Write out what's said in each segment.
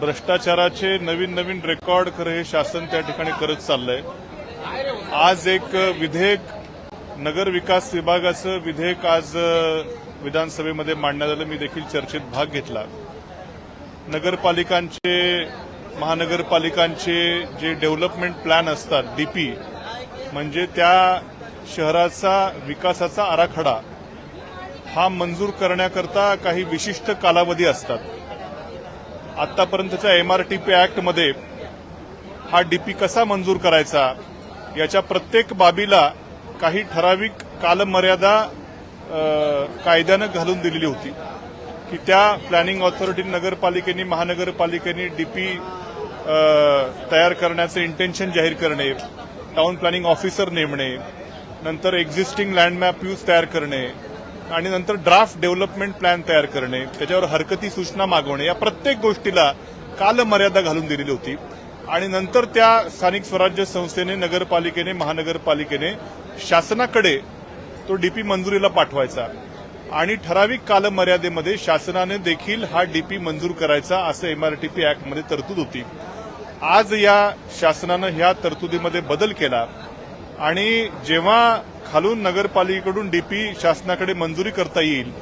भ्रष्टाचाराचे नवीन नवीन रेकॉर्ड खरं हे शासन त्या ठिकाणी करत चाललंय. आज एक विधेयक नगर विकास विभागाचं विधेयक आज विधानसभेमध्ये मांडण्यात आलं. मी देखील चर्चेत भाग घेतला. नगरपालिकांचे महानगरपालिकांचे जे डेव्हलपमेंट प्लॅन असतात डीपी म्हणजे त्या शहराचा विकासाचा आराखडा हा मंजूर करण्याकरता काही विशिष्ट कालावधी असतात. आत्तापर्यंतच्या एम आर टी पी ॲक्टमध्ये हा डीपी कसा मंजूर करायचा याच्या प्रत्येक बाबीला काही ठराविक कालमर्यादा कायद्यानं घालून दिलेली होती. की त्या प्लॅनिंग ऑथॉरिटी नगरपालिकेने महानगरपालिकेने डीपी तयार करण्याचं इंटेन्शन जाहीर करणे टाउन प्लॅनिंग ऑफिसर नेमणे नंतर एक्झिस्टिंग लँडमॅप यूज तयार करणे आणि नंतर ड्राफ्ट डेव्हलपमेंट प्लॅन तयार करणे त्याच्यावर हरकती सूचना मागवणे या प्रत्येक गोष्टीला कालमर्यादा घालून दिलेली होती. आणि नंतर त्या स्थानिक स्वराज्य संस्थेने नगरपालिकेने महानगरपालिकेने शासनाकडे तो डीपी मंजुरीला पाठवायचा. आणि ठराविक कालमर्यादेमध्ये शासनाने देखील हा डीपी मंजूर करायचा असं एमआरटीपी ऍक्टमध्ये तरतूद होती. आज या शासनानं ह्या तरतुदीमध्ये बदल केला. आणि जेव्हा खालून नगरपालिकेकडून डीपी शासनाकडे मंजुरी करता येईल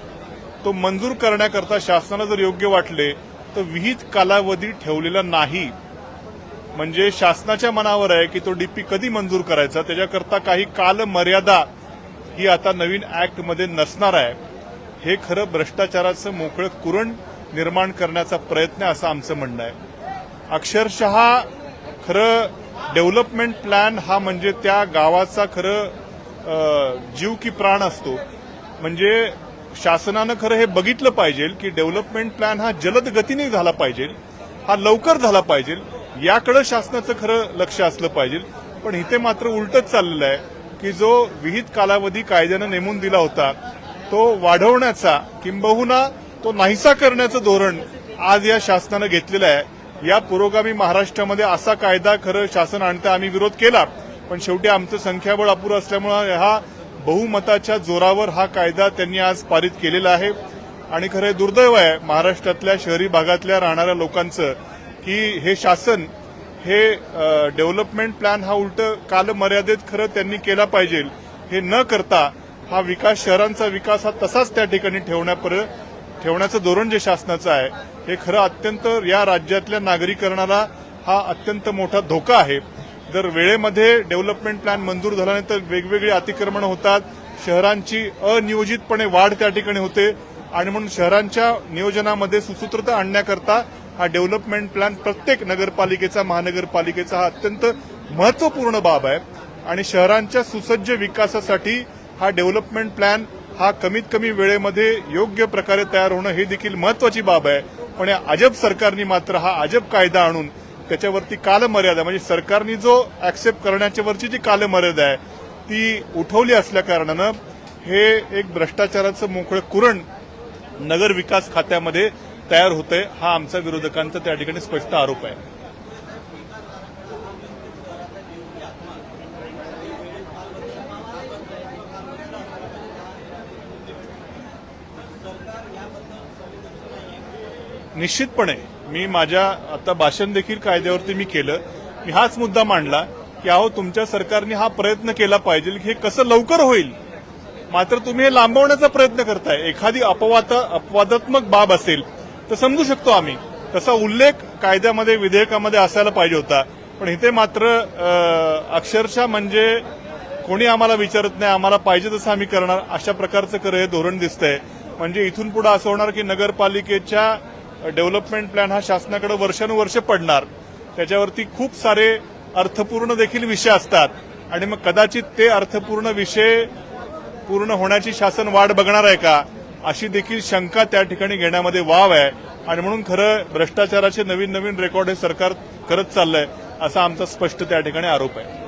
तो मंजूर करण्याकरता शासनाला जर योग्य वाटले तर विहित कालावधी ठेवलेला नाही. म्हणजे शासनाच्या मनावर आहे की तो डीपी कधी मंजूर करायचा त्याच्याकरता काही कालमर्यादा ही आता नवीन ऍक्टमध्ये नसणार आहे. हे खरं भ्रष्टाचाराचं मोकळं कुरण निर्माण करण्याचा प्रयत्न असं आमचं म्हणणं आहे. अक्षरशः खरं डेव्हलपमेंट प्लॅन हा म्हणजे त्या गावाचा खरं जीव की प्राण असतो. म्हणजे शासनानं खरं हे बघितलं पाहिजे की डेव्हलपमेंट प्लॅन हा जलद गतीने झाला पाहिजे हा लवकर झाला पाहिजे याकडे शासनाचं खरं लक्ष असलं पाहिजे. पण इथे मात्र उलटच चाललेलं आहे की जो विहित कालावधी कायद्यानं नेमून दिला होता तो वाढवण्याचा किंबहुना तो नाहीसा करण्याचं धोरण आज या शासनानं घेतलेलं आहे. या पुरोगामी महाराष्ट्रामध्ये असा कायदा खरं शासन आणता आम्ही विरोध केला. पण शेवटी आमचं संख्याबळ अपुरं असल्यामुळं हा बहुमताच्या जोरावर हा कायदा त्यांनी आज पारित केलेला आहे. आणि खरं दुर्दैव आहे महाराष्ट्रातल्या शहरी भागातल्या राहणाऱ्या लोकांचं की हे शासन हे डेव्हलपमेंट प्लॅन हा उलट कालमर्यादेत खरं त्यांनी केला पाहिजे. हे न करता हा विकास शहरांचा विकास हा तसाच त्या ठिकाणी ठेवण्यापर्यंत ठेवण्याचं धोरण जे शासनाचं आहे हे खरं अत्यंत या राज्यातल्या नागरीकरणाला हा अत्यंत मोठा धोका आहे. जर वेळेमध्ये डेव्हलपमेंट प्लॅन मंजूर झाला नाही तर वेगवेगळी अतिक्रमण होतात शहरांची अनियोजितपणे वाढ त्या ठिकाणी होते आणि म्हणून शहरांच्या नियोजनामध्ये सुसूत्रता आणण्याकरता हा डेव्हलपमेंट प्लॅन प्रत्येक नगरपालिकेचा महानगरपालिकेचा हा अत्यंत महत्त्वपूर्ण बाब आहे. आणि शहरांच्या सुसज्ज विकासासाठी हा डेव्हलपमेंट प्लॅन हा कमीत कमी वेळेमध्ये योग्य प्रकारे तयार होणं हे देखील महत्वाची बाब आहे. पण या अजब सरकारने मात्र हा अजब कायदा आणून त्याच्यावरती कालमर्यादा म्हणजे सरकारने जो ऍक्सेप्ट करण्याच्यावरची जी कालमर्यादा आहे ती उठवली असल्या कारणानं हे एक भ्रष्टाचाराचं मोकळं कुरण नगर विकास खात्यामध्ये तयार होतंय हा आमचा विरोधकांचा त्या ठिकाणी स्पष्ट आरोप आहे. निश्चितपणे मी माझ्या आता भाषण देखील कायद्यावरती मी केलं. मी हाच मुद्दा मांडला की अहो तुमच्या सरकारने हा प्रयत्न केला पाहिजे की हे कसं लवकर होईल. मात्र तुम्ही हे लांबवण्याचा प्रयत्न करताय. एखादी अपवाद अपवादात्मक बाब असेल तर समजू शकतो आम्ही. तसा उल्लेख कायद्यामध्ये विधेयकामध्ये असायला पाहिजे होता. पण इथे मात्र अक्षरशः म्हणजे कोणी आम्हाला विचारत नाही आम्हाला पाहिजे तसं आम्ही करणार. अशा प्रकारचं खरं हे धोरण दिसतंय. म्हणजे इथून पुढे असं होणार की नगरपालिकेच्या डेव्हलपमेंट प्लॅन हा शासनाकडे वर्षानुवर्ष पडणार. त्याच्यावरती खूप सारे अर्थपूर्ण देखील विषय असतात. आणि मग कदाचित ते अर्थपूर्ण विषय पूर्ण होण्याची शासन वाट बघणार आहे का? अशी देखील शंका त्या ठिकाणी घेण्यामध्ये वाव आहे. आणि म्हणून खरं भ्रष्टाचाराचे नवीन नवीन रेकॉर्ड हे सरकार करत चाललंय असा आमचा स्पष्ट त्या ठिकाणी आरोप आहे.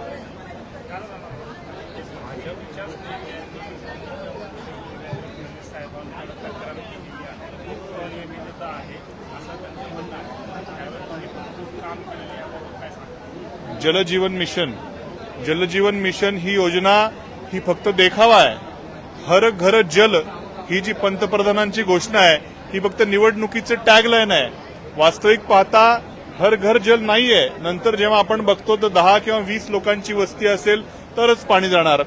जलजीवन मिशन. जलजीवन मिशन ही योजना ही फक्त देखावा आहे. हर घर जल ही जी पंतप्रधानांची घोषणा आहे ही फक्त निवडणुकीचं टॅगलाईन आहे. वास्तविक पाहता हर घर जल नाहीये. नंतर जेव्हा आपण बघतो तर दहा किंवा वीस लोकांची वस्ती असेल तरच पाणी जाणार.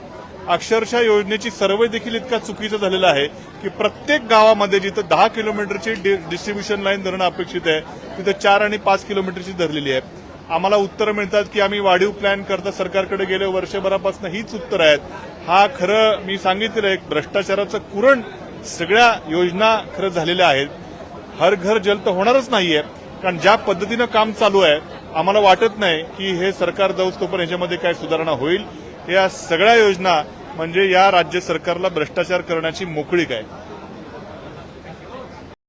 अक्षरशः योजनेची सर्वे देखील इतका चुकीचा झालेला आहे की प्रत्येक गावामध्ये जिथं दहा किलोमीटरची डि- डिस्ट्रीब्युशन लाईन धरणं अपेक्षित आहे तिथं चार आणि पाच किलोमीटरची धरलेली आहे. आम्हाला उत्तरं मिळतात की आम्ही वाढीव प्लॅन करता सरकारकडे गेले वर्षभरापासून हीच उत्तरं आहेत. हा खरं मी सांगितलेलं एक भ्रष्टाचाराचं कुरण सगळ्या योजना खरं झालेल्या आहेत. हर घर जल तर होणारच नाहीये कारण ज्या पद्धतीनं काम चालू आहे आम्हाला वाटत नाही की हे सरकार जाऊस तोपर्यंत याच्यामध्ये काय सुधारणा होईल. या सगळ्या योजना म्हणजे या राज्य सरकारला भ्रष्टाचार करण्याची मोकळीक आहे.